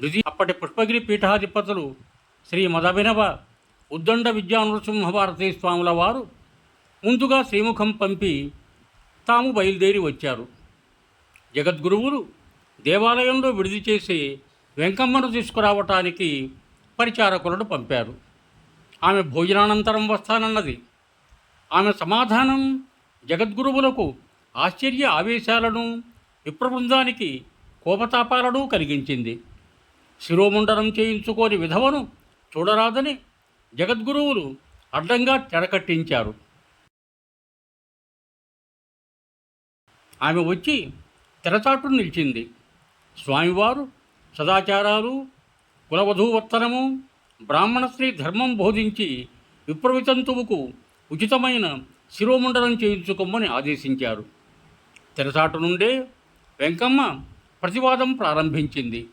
ద్వితీయ అప్పటి పుష్పగిరి పీఠాధిపతులు శ్రీ మదభినవ ఉద్దండ విద్యానృసింహభారతి స్వాముల వారు ముందుగా శ్రీముఖం పంపి తాము బయలుదేరి వచ్చారు. జగద్గురువులు దేవాలయంలో విడిది చేసి వెంకమ్మను తీసుకురావటానికి పరిచారకులను పంపారు. ఆమె భోజనానంతరం వస్తానన్నది. ఆమె సమాధానం జగద్గురువులకు ఆశ్చర్య ఆవేశాలను విప్రబృందానికి కోపతాపాలను కలిగించింది. శిరోముండనం చేయించుకోని విధవను చూడరాదని జగద్గురువులు అడ్డంగా తెరకట్టించారు. ఆమె వచ్చి తెరచాటు నిలిచింది. స్వామివారు సదాచారాలు కులవధూవర్తనము బ్రాహ్మణ స్త్రీ ధర్మం బోధించి విప్రవితంతువుకు ఉచితమైన శిరోముండనం చేయించుకోమని ఆదేశించారు. తెరచాటు నుండే వెంకమ్మ ప్రతివాదం ప్రారంభించింది.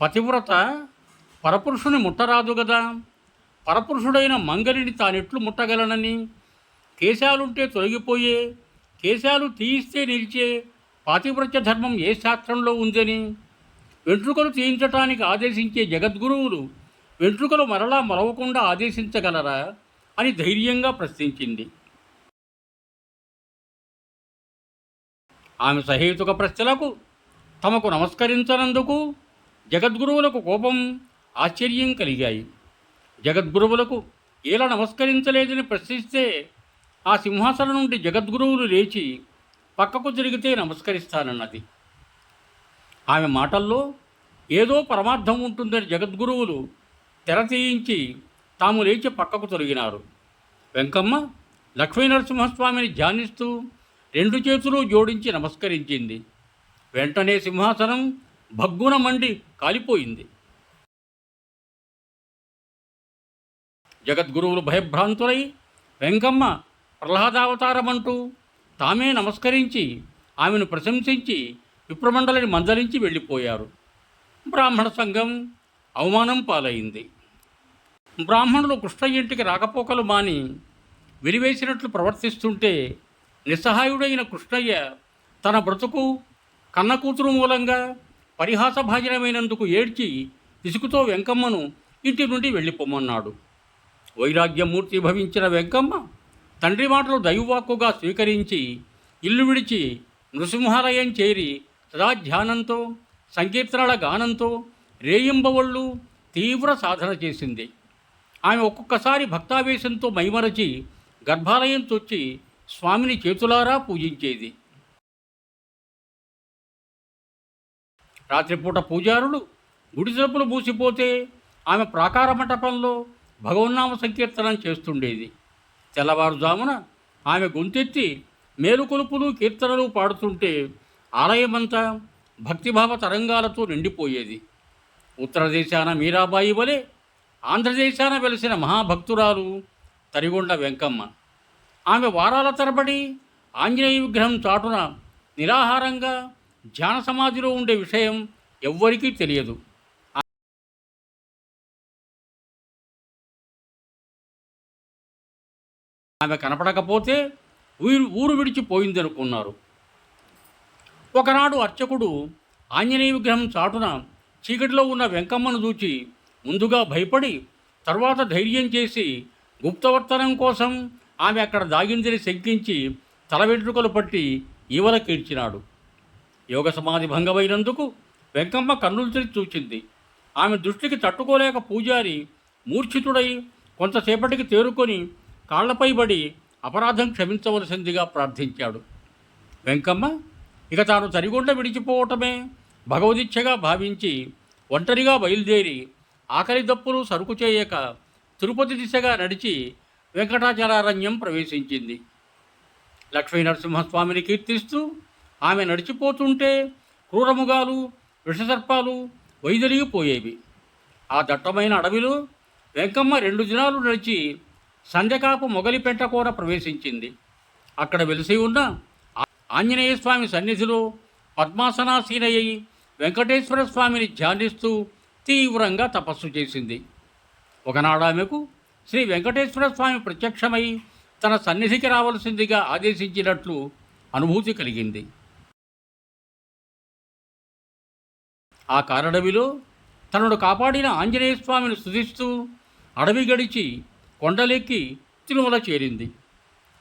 పతివ్రత పరపురుషుని ముట్టరాదు గదా. పరపురుషుడైన మంగలిని తానెట్లు ముట్టగలనని. కేశాలుంటే తొలగిపోయే కేశాలు తీయిస్తే నిలిచే పాతివ్రత్య ధర్మం ఏ శాస్త్రంలో ఉందని. వెంట్రుకలు తీయించటానికి ఆదేశించే జగద్గురువులు వెంట్రుకలు మరలా మరవకుండా ఆదేశించగలరా అని ధైర్యంగా ప్రశ్నించింది. ఆమె సహేతుక ప్రశ్నలకు తమకు నమస్కరించనందుకు జగద్గురువులకు కోపం ఆశ్చర్యం కలిగాయి. జగద్గురువులకు ఎలా నమస్కరించలేదని ప్రశ్నిస్తే ఆ సింహాసనం నుండి జగద్గురువులు లేచి పక్కకు తిరిగితే నమస్కరిస్తానన్నది. ఆమె మాటల్లో ఏదో పరమార్థం ఉంటుందని జగద్గురువులు తెర తీయించి తాము లేచి పక్కకు తొలగినారు. వెంకమ్మ లక్ష్మీనరసింహస్వామిని ధ్యానిస్తూ రెండు చేతులు జోడించి నమస్కరించింది. వెంటనే సింహాసనం భగ్గున మండి కాలిపోయింది. జగద్గురువులు భయభ్రాంతులై వెంకమ్మ ప్రహ్లాదావతారమంటూ తామే నమస్కరించి ఆమెను ప్రశంసించి విప్రమండలిని మందలించి వెళ్ళిపోయారు. బ్రాహ్మణ సంఘం అవమానం పాలైంది. బ్రాహ్మణులు కృష్ణ ఇంటికి రాకపోకలు మాని విరివేసినట్లు ప్రవర్తిస్తుంటే నిస్సహాయుడైన కృష్ణయ్య తన బ్రతుకు కన్న కూతురు మూలంగా పరిహాసభాజనమైనందుకు ఏడ్చి ఇసుకుతో వెంకమ్మను ఇంటి నుండి వెళ్ళిపోమన్నాడు. వైరాగ్యమూర్తి భవించిన వెంకమ్మ తండ్రి మాటలు దైవవాక్కుగా స్వీకరించి ఇల్లు విడిచి నృసింహాలయం చేరి సదా ధ్యానంతో సంకీర్తనల గానంతో రేయింబవళ్ళు తీవ్ర సాధన చేసింది. ఆమె ఒక్కొక్కసారి భక్తావేశంతో మైమరచి గర్భాలయం తొచ్చి స్వామిని చేతులారా పూజించేది. రాత్రిపూట పూజారులు గుడి తలుపులు మూసిపోతే ఆమె ప్రాకార మంటపంలో భగవన్నామ సంకీర్తనం చేస్తుండేది. తెల్లవారుజామున ఆమె గొంతెత్తి మేలుకొలుపులు కీర్తనలు పాడుతుంటే ఆలయమంతా భక్తిభావ తరంగాలతో నిండిపోయేది. ఉత్తర దేశాన మీరాబాయి వలె ఆంధ్రదేశాన వెలిసిన మహాభక్తురాలు తరిగొండ వెంకమ్మ. ఆమె వారాల తరబడి ఆంజనేయ విగ్రహం చాటున నిరాహారంగా ధ్యాన సమాధిలో ఉండే విషయం ఎవ్వరికీ తెలియదు. ఆమె కనపడకపోతే ఊరు ఊరు విడిచిపోయిందనుకున్నారు. ఒకనాడు అర్చకుడు ఆంజనేయ విగ్రహం చాటున చీకటిలో ఉన్న వెంకమ్మను చూచి ముందుగా భయపడి తర్వాత ధైర్యం చేసి గుప్తవర్తనం కోసం ఆమె అక్కడ దాగిందని శంకించి తల వెంట్రుకలు పట్టి ఈవల కీడ్చినాడు. యోగ సమాధి భంగమైనందుకు వెంకమ్మ కన్నులు తెరిచి చూచింది. ఆమె దృష్టికి తట్టుకోలేక పూజారి మూర్ఛితుడై కొంతసేపటికి తేరుకొని కాళ్ళపై పడి అపరాధం క్షమించవలసిందిగా ప్రార్థించాడు. వెంకమ్మ ఇక తాను తరిగొండ విడిచిపోవటమే భగవదిచ్ఛగా భావించి ఒంటరిగా బయలుదేరి ఆకలి దప్పులు సరుకు చేయక తిరుపతి దిశగా నడిచి వెంకటాచలారణ్యం ప్రవేశించింది. లక్ష్మీ నరసింహస్వామిని కీర్తిస్తూ ఆమె నడిచిపోతుంటే క్రూరముగాలు విషసర్పాలు వైదొలిగిపోయేవి ఆ దట్టమైన అడవిలో వెంకమ్మ రెండు దినాలు నడిచి సంధ్యకాపు మొగలిపెంట కూర ప్రవేశించింది. అక్కడ వెలిసి ఉన్న ఆంజనేయ స్వామి సన్నిధిలో పద్మాసనాసీనయ్యి వెంకటేశ్వర స్వామిని ధ్యానిస్తూ తీవ్రంగా తపస్సు చేసింది. ఒకనాడు ఆమెకు శ్రీ వెంకటేశ్వర స్వామి ప్రత్యక్షమై తన సన్నిధికి రావలసిందిగా ఆదేశించినట్లు అనుభూతి కలిగింది. ఆ కారడవిలో తనను కాపాడిన ఆంజనేయ స్వామిని స్తుతిస్తూ అడవి గడిచి కొండలెక్కి తిరుమల చేరింది.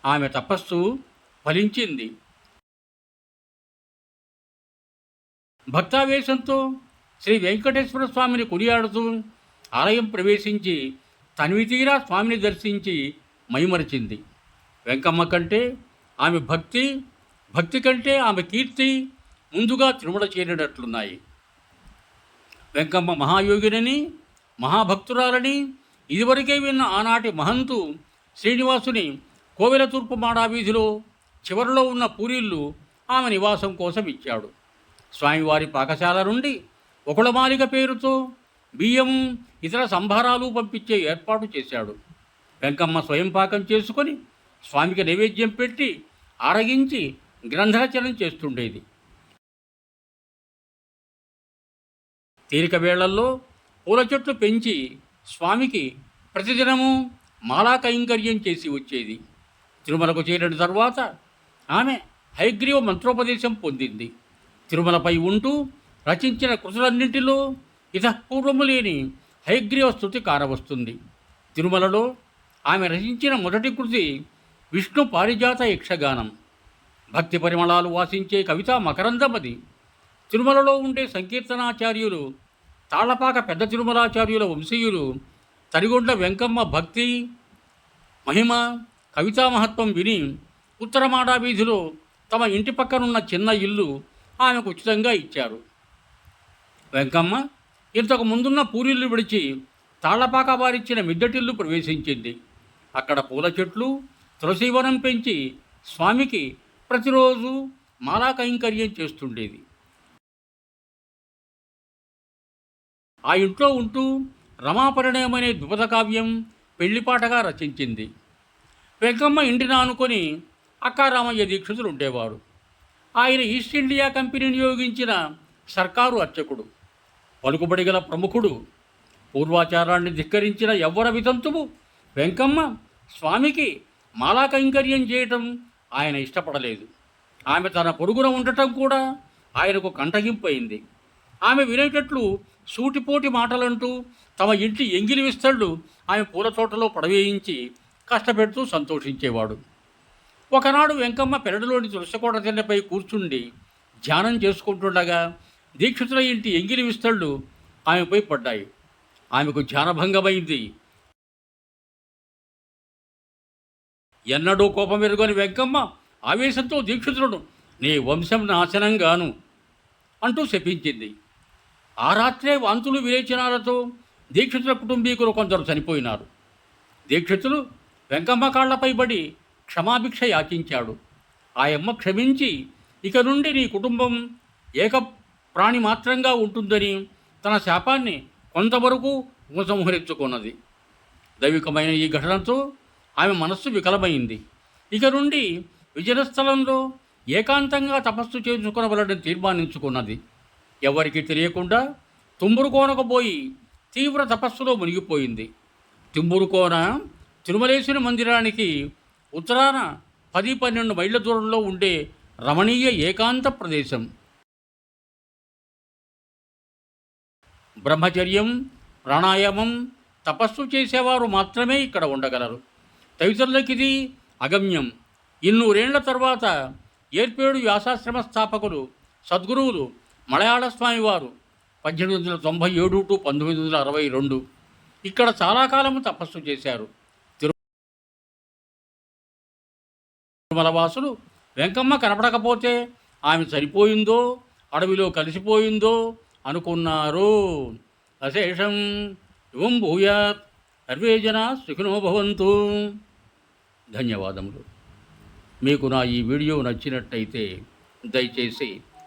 ఆమె తపస్సు ఫలించింది. భక్తావేశంతో శ్రీ వెంకటేశ్వర స్వామిని కొనియాడుతూ ఆలయం ప్రవేశించి తనివి తీరా స్వామిని దర్శించి మైమరిచింది. వెంకమ్మ కంటే ఆమె భక్తి భక్తి కంటే ఆమె కీర్తి ముందుగా తిరుమల చేరినట్లున్నాయి. వెంకమ్మ మహాయోగినని మహాభక్తురాలని ఇదివరకే విన్న ఆనాటి మహంతు శ్రీనివాసుని కోవెల తూర్పు మాడా వీధిలో చివరిలో ఉన్న పూరిళ్ళు ఆమె నివాసం కోసం ఇచ్చాడు. స్వామివారి పాకశాల నుండి ఒకళమాలిక పేరుతో బియ్యం ఇతర సంభారాలు పంపించే ఏర్పాటు చేశాడు. వెంకమ్మ స్వయం పాకం చేసుకొని స్వామికి నైవేద్యం పెట్టి ఆరగించి గ్రంథరచనం చేస్తుండేది. తీరిక వేళల్లో పూల చెట్లు పెంచి స్వామికి ప్రతిదినము మాలా కైంకర్యం చేసి వచ్చేది. తిరుమలకు చేరిన తర్వాత ఆమె హైగ్రీవ మంత్రోపదేశం పొందింది. తిరుమలపై ఉంటూ రచించిన కృతులన్నింటిలో ఇతపూర్వము లేని హైగ్రీవ స్థుతి కారవస్తుంది. తిరుమలలో ఆమె రచించిన మొదటి కృతి విష్ణు పారిజాత యక్షగానం. భక్తి పరిమళాలు వాసించే కవిత మకరందమది. తిరుమలలో ఉండే సంకీర్తనాచార్యులు తాళ్ళపాక పెద్ద తిరుమలాచార్యుల వంశీయులు తరిగొండ వెంకమ్మ భక్తి మహిమ కవితా మహత్వం విని ఉత్తరమాడా వీధిలో తమ ఇంటి పక్కనున్న చిన్న ఇల్లు ఆమెకు ఉచితంగా ఇచ్చారు. వెంకమ్మ ఇంతకు ముందున్న పూరిల్లు విడిచి తాళ్ళపాక వారిచ్చిన మిద్దటిల్లు ప్రవేశించింది. అక్కడ పూల చెట్లు తులసీవనం పెంచి స్వామికి ప్రతిరోజు మాలా కైంకర్యం చేస్తుండేది. ఆ ఇంట్లో ఉంటూ రమాపరిణయం అనే ద్విపద కావ్యం పెళ్ళిపాటగా రచించింది. వెంకమ్మ ఇంటిని ఆనుకొని అక్కారామయ్య దీక్షితులు ఉండేవారు ఆయన ఈస్ట్ ఇండియా కంపెనీ నియోగించిన సర్కారు అర్చకుడు పలుకుబడి గల ప్రముఖుడు పూర్వాచారాన్ని ధిక్కరించిన ఎవ్వర వితంతువు వెంకమ్మ స్వామికి మాలా కైంకర్యం చేయటం ఆయన ఇష్టపడలేదు. ఆమె తన పొరుగున ఉండటం కూడా ఆయనకు కంటగింపయింది ఆమె వినేటట్లు సూటిపోటి మాటలంటూ తమ ఇంటి ఎంగిలి విస్తళ్ళు ఆమె పూల తోటలో పడవేయించి కష్టపెడుతూ సంతోషించేవాడు. ఒకనాడు వెంకమ్మ పెరడులోని తులసికోట తిన్నపై కూర్చుండి ధ్యానం చేసుకుంటుండగా దీక్షితుల ఇంటి ఎంగిలి విస్తళ్ళు ఆమెపై పడ్డాయి. ఆమెకు ధ్యానభంగమైంది. ఎన్నడూ కోపం ఎరుగని వెంకమ్మ ఆవేశంతో దీక్షితులను నీ వంశం నాశనంగాను అంటూ శపించింది. ఆ రాత్రే వాంతులు విరేచనాలతో దీక్షితుల కుటుంబీకులు కొందరు చనిపోయినారు. దీక్షితులు వెంకమ్మ కాళ్ళపై పడి క్షమాభిక్ష యాచించాడు. ఆయమ్మ క్షమించి ఇక నుండి నీ కుటుంబం ఏక ప్రాణి మాత్రంగా ఉంటుందని తన శాపాన్ని కొంతవరకు ఉపసంహరించుకున్నది. దైవికమైన ఈ ఘటనతో ఆమె మనస్సు వికలమైంది. ఇక నుండి విజయస్థలంలో ఏకాంతంగా తపస్సు చేసుకునవలని తీర్మానించుకున్నది. ఎవరికి తెలియకుండా తుంబురుకోనకు పోయి తీవ్ర తపస్సులో మునిగిపోయింది. తుంబురుకోన తిరుమలేశ్వరి మందిరానికి ఉత్తరాన పది పన్నెండు మైళ్ళ దూరంలో ఉండే రమణీయ ఏకాంత ప్రదేశం. బ్రహ్మచర్యం ప్రాణాయామం తపస్సు చేసేవారు మాత్రమే ఇక్కడ ఉండగలరు. తదితరులకిది అగమ్యం. ఇన్నూరేళ్ళ తర్వాత ఏర్పేడు వ్యాసాశ్రమ స్థాపకులు సద్గురువులు మలయాళ స్వామివారు పద్దెనిమిది వందల తొంభై ఏడు టు పంతొమ్మిది వందల అరవై రెండు ఇక్కడ చాలా కాలము తపస్సు చేశారు. తిరుమలవాసులు వెంకమ్మ కనపడకపోతే ఆమె చనిపోయిందో అడవిలో కలిసిపోయిందో అనుకున్నారు. అశేషం ఇవం భూయాత్ సర్వే జనా సుఖినో భవంతు. ధన్యవాదములు. మీకు నా ఈ వీడియో నచ్చినట్టయితే దయచేసి